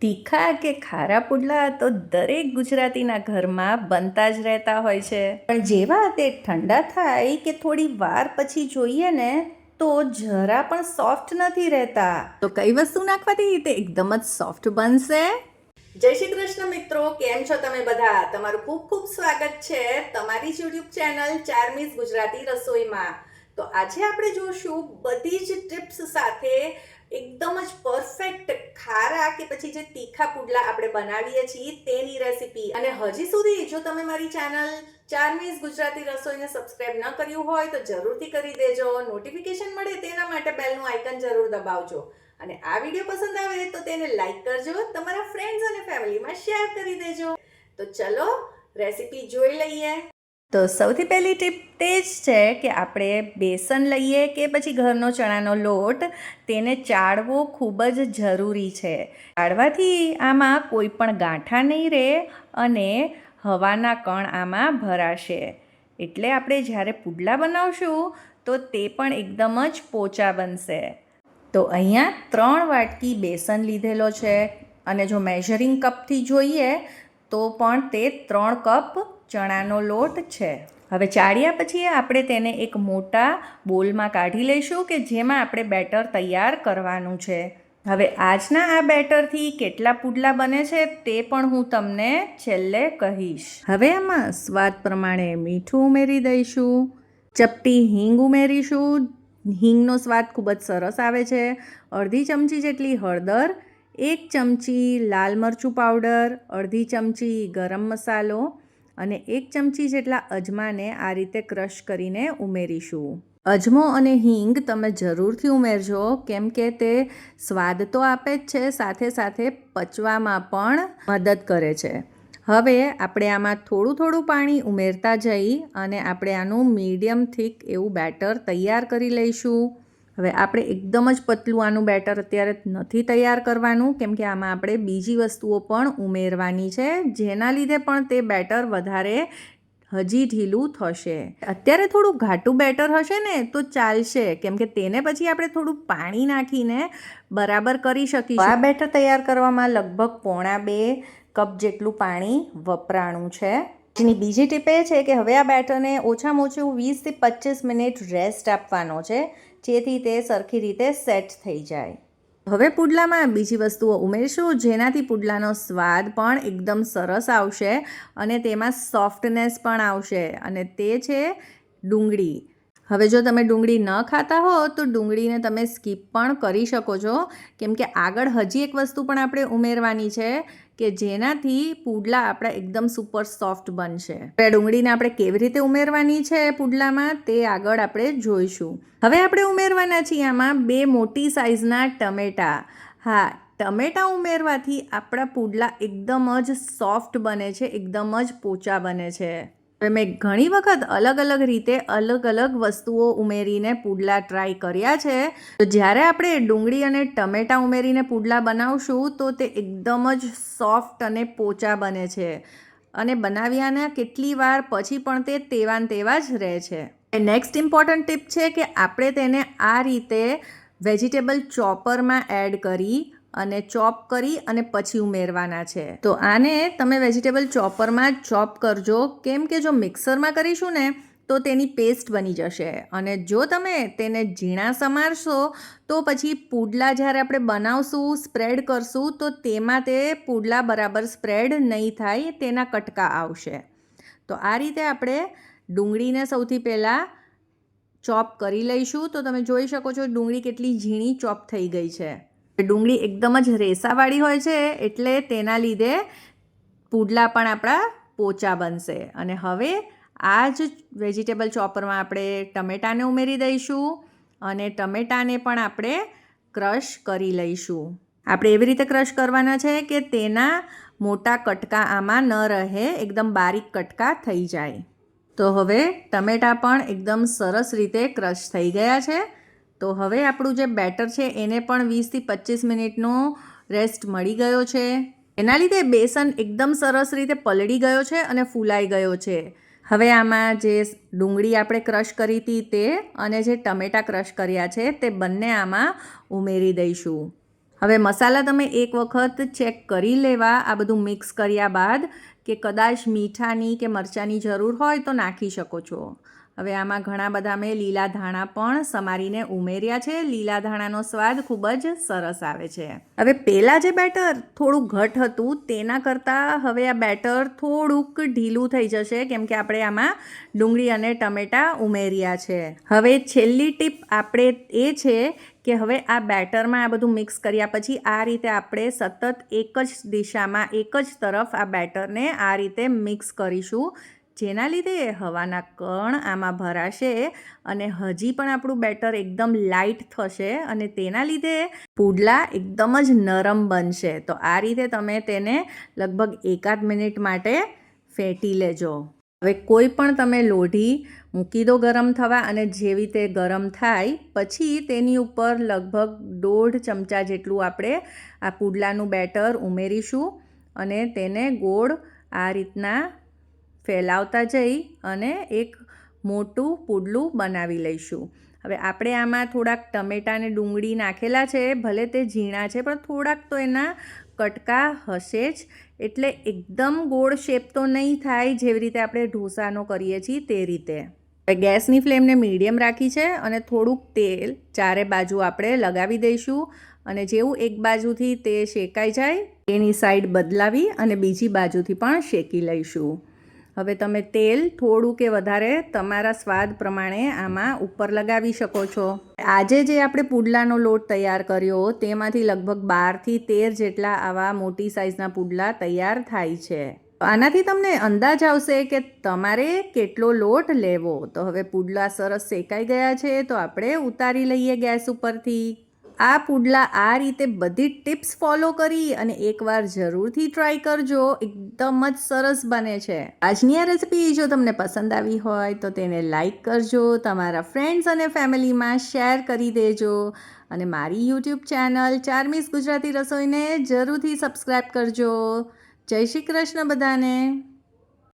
તીખા કે ખારા પુડલા તો દરેક ગુજરાતીના ઘરમાં બનતા જ રહેતા હોય છે. પણ જેવા તે ઠંડા થાય કે થોડી વાર પછી જોઈએ ને, તો જરા પણ સોફ્ટ નથી રહેતા. તો કઈ વસ્તુ નાખવાથી તે એકદમ જ સોફ્ટ બનશે? જય શ્રી કૃષ્ણ મિત્રો, કેમ છો તમે બધા? તમારું ખૂબ ખૂબ સ્વાગત છે તમારી જ યુટ્યુબ ચેનલ ચારમીસ ગુજરાતી રસોઈમાં. તો આજે આપણે જોશું બધી જ ટિપ્સ સાથે એકદમ જ ખારા કે પછી જે તીખા પુડલા આપણે બનાવીએ છીએ તેની રેસીપી અને હજી સુધી જો તમે મારી ચેનલ ચારમીસ ગુજરાતી રસોઈને સબસ્ક્રાઇબ ન કર્યું હોય તો જરૂરથી કરી દેજો. નોટિફિકેશન મળે તેના માટે બેલનું આઇકન જરૂર દબાવજો. અને આ વીડિયો પસંદ આવે તો તેને લાઇક કરજો, તમારા ફ્રેન્ડ્સ અને ફેમિલીમાં શેર કરી દેજો. તો ચલો રેસીપી જોઈ લઈએ. તો સૌથી પહેલી ટીપ તે જ છે કે આપણે બેસન લઈએ કે પછી ઘરનો ચણાનો લોટ, તેને ચાળવો ખૂબ જ જરૂરી છે. ચાળવાથી આમાં કોઈ પણ ગાંઠા નહીં રહે અને હવાના કણ આમાં ભરાશે. એટલે આપણે જ્યારે પુડલા બનાવશું, તો તે પણ એકદમ જ પોચા બનશે. તો અહીંયા ત્રણ વાટકી બેસન લીધેલો છે અને જો મેઝરિંગ કપથી જોઈએ, તો પણ તે ત્રણ કપ ચણાનો લોટ છે. હવે ચાળ્યા પછી આપણે તેને એક મોટા બોલમાં કાઢી લઈશું કે જેમાં આપણે બેટર તૈયાર કરવાનું છે. હવે આજના આ બેટરથી કેટલા પુડલા બને છે તે પણ હું તમને છેલ્લે કહીશ. હવે આમાં સ્વાદ પ્રમાણે મીઠું ઉમેરી દઈશું. ચપટી હિંગ ઉમેરીશું. હિંગનો સ્વાદ ખૂબ જ સરસ આવે છે. અડધી ચમચી જેટલી હળદર, એક ચમચી લાલ મરચું પાવડર, અડધી ચમચી ગરમ મસાલો અને એક ચમચી જેટલા અજમાને આ રીતે ક્રશ કરીને ઉમેરીશું. અજમો અને હિંગ તમે જરૂરથી ઉમેરજો, કેમ કે તે સ્વાદ તો આપે જ છે, સાથે સાથે પચવામાં પણ મદદ કરે છે. હવે આપણે આમાં થોડું થોડું પાણી ઉમેરતા જઈ અને આપણે આનું મીડિયમ થીક એવું બેટર તૈયાર કરી લઈશું. હવે આપણે એકદમ જ પતલું આનું બેટર અત્યારે નથી તૈયાર કરવાનું, કેમ કે આમાં આપણે બીજી વસ્તુઓ પણ ઉમેરવાની છે, જેના લીધે પણ તે બેટર વધારે હજી ઢીલું થશે. અત્યારે થોડું ઘાટું બેટર હશે ને, તો ચાલશે, કેમ કે તેને પછી આપણે થોડું પાણી નાખીને બરાબર કરી શકીશું. આ બેટર તૈયાર કરવામાં લગભગ પોણા બે કપ જેટલું પાણી વપરાણું છે. જેની બીજી ટીપ એ છે કે હવે આ બેટરને ઓછામાં ઓછું વીસથી પચીસ મિનિટ રેસ્ટ આપવાનો છે. જેથી તે સરખી રીતે સેટ થઈ જાય. હવે પુડલામાં બીજી વસ્તુઓ ઉમેરશું. જેનાથી પુડલાનો સ્વાદ પણ એકદમ સરસ આવશે અને તેમાં સોફ્ટનેસ પણ આવશે અને તે છે ડુંગળી. હવે જો તમે ડુંગળી ન ખાતા હો, તો ડુંગળીને તમે સ્કીપ પણ કરી શકો છો. કેમ કે આગળ હજી એક વસ્તુ પણ આપણે ઉમેરવાની છે. કે જેનાથી પુડલા આપણા એકદમ સુપર સોફ્ટ બનશે. હવે ડુંગળીને આપણે કેવી રીતે ઉમેરવાની છે પુડલામાં તે આગળ આપણે જોઈશું. હવે આપણે ઉમેરવાના છીએ આમાં બે મોટી સાઇઝના ટમેટા. હા, ટમેટા ઉમેરવાથી આપણા પુડલા એકદમ જ સોફ્ટ બને છે, એકદમ જ પોચા બને છે. મેં ઘણી વખત અલગ અલગ રીતે અલગ અલગ વસ્તુઓ ઉમેરીને પુડલા ટ્રાય કર્યા છે. તો જ્યારે આપણે ડુંગળી અને ટમેટાં ઉમેરીને પુડલા બનાવશું, તો તે એકદમ જ સોફ્ટ અને પોચા બને છે. અને બનાવ્યાના કેટલી વાર પછી પણ તે તેવા ને તેવા જ રહે છે. નેક્સ્ટ ઇમ્પોર્ટન્ટ ટીપ છે કે આપણે તેને આ રીતે વેજીટેબલ ચોપરમાં એડ કરી અને ચોપ કરી અને પછી ઉમેરવાના છે. તો આને તમે વેજીટેબલ ચોપરમાં જ ચોપ કરજો. કેમ કે જો મિક્સરમાં કરીશું ને, તો તેની પેસ્ટ બની જશે. અને જો તમે તેને ઝીણા સમારશો, તો પછી પુડલા જ્યારે આપણે બનાવશું, સ્પ્રેડ કરશું, તો તેમાં તે પુડલા બરાબર સ્પ્રેડ નહીં થાય, તેના કટકા આવશે. તો આ રીતે આપણે ડુંગળીને સૌથી પહેલાં ચોપ કરી લઈશું. તો તમે જોઈ શકો છો ડુંગળી કેટલી ઝીણી ચોપ થઈ ગઈ છે. ડુંગળી એકદમ જ રેસાવાળી હોય છે, એટલે તેના લીધે પુડલા પણ આપણા પોચા બનશે. અને હવે આ જ વેજીટેબલ ચોપરમાં આપણે ટમેટાને ઉમેરી દઈશું અને ટમેટાને પણ આપણે ક્રશ કરી લઈશું. આપણે એવી રીતે ક્રશ કરવાના છે કે તેના મોટા કટકા આમાં ન રહે, એકદમ બારીક કટકા થઈ જાય. તો હવે ટમેટાં પણ એકદમ સરસ રીતે ક્રશ થઈ ગયા છે. તો હવે આપણું જે બેટર છે એને પણ વીસથી પચીસ મિનિટનો રેસ્ટ મળી ગયો છે. એના લીધે બેસન એકદમ સરસ રીતે પલળી ગયો છે અને ફૂલાઈ ગયો છે. હવે આમાં જે ડુંગળી આપણે ક્રશ કરી હતી તે અને જે ટમેટાં ક્રશ કર્યા છે તે બંને આમાં ઉમેરી દઈશું. હવે મસાલા તમે એક વખત ચેક કરી લેવા, આ બધું મિક્સ કર્યા બાદ કે કદાચ મીઠાની કે મરચાંની જરૂર હોય તો નાખી શકો છો. હવે આમાં ઘણા બધા મેં લીલા ધાણા પણ સમારીને ઉમેર્યા છે. લીલા ધાણાનો સ્વાદ ખૂબ જ સરસ આવે છે. હવે પહેલાં જે બેટર થોડું ઘટ હતું, તેના કરતાં હવે આ બેટર થોડુંક ઢીલું થઈ જશે, કેમ કે આપણે આમાં ડુંગળી અને ટમેટાં ઉમેર્યા છે. હવે છેલ્લી ટીપ આપણે એ છે કે હવે આ બેટરમાં આ બધું મિક્સ કર્યા પછી આ રીતે આપણે સતત એક જ દિશામાં, એક જ તરફ આ બેટરને આ રીતે મિક્સ કરીશું. જેના લીધે હવાના કણ આમાં ભરાશે અને હજી પણ આપણું બેટર એકદમ લાઇટ થશે અને તેના લીધે પુડલા એકદમ જ નરમ બનશે. તો આ રીતે તમે તેને લગભગ એકાદ મિનિટ માટે ફેંટી લેજો. હવે કોઈ પણ તમે લોઢી મૂકી દો ગરમ થવા અને જેવી તે ગરમ થાય પછી તેની ઉપર લગભગ દોઢ ચમચા જેટલું આપણે આ પુડલાનું બેટર ઉમેરીશું અને તેને ગોળ આ રીતના ફેલાવતા જઈ અને એક મોટું પુડલું બનાવી લઈશું. હવે આપણે આમાં થોડાક ટમેટાં અને ડુંગળી નાખેલા છે, ભલે તે ઝીણા છે, પણ થોડાક તો એના કટકા હશે જ. એટલે એકદમ ગોળ શેપ તો નહીં થાય જેવી રીતે આપણે ઢોસાનો કરીએ છીએ તે રીતે. ગેસની ફ્લેમને મીડિયમ રાખી છે અને થોડુંક તેલ ચારે બાજુ આપણે લગાવી દઈશું અને જેવું એક બાજુથી તે શેકાઈ જાય એની સાઈડ બદલાવી અને બીજી બાજુથી પણ શેકી લઈશું. હવે તમે તેલ થોડું કે વધારે તમારા સ્વાદ પ્રમાણે આમાં ઉપર લગાવી શકો છો. આજે જે આપણે પુડલાનો લોટ તૈયાર કર્યો, તેમાંથી લગભગ બારથી તેર જેટલા આવા મોટી સાઇઝના પુડલા તૈયાર થાય છે. આનાથી તમને અંદાજ આવશે કે તમારે કેટલો લોટ લેવો. તો હવે પુડલા સરસ શેકાઈ ગયા છે, તો આપણે ઉતારી લઈએ ગેસ ઉપરથી. આ પુડલા આ રીતે બધી ટિપ્સ ફોલો કરી અને એકવાર જરૂરથી ટ્રાય કરજો. એકદમ જ સરસ બને છે. આજની આ રેસિપી જો તમને પસંદ આવી હોય તો તેને લાઈક કરજો, તમારા ફ્રેન્ડ્સ અને ફેમિલીમાં શેર કરી દેજો અને મારી યુટ્યુબ ચેનલ ચારમીસ ગુજરાતી રસોઈને જરૂરથી સબસ્ક્રાઈબ કરજો. જય શ્રી કૃષ્ણ બધાને.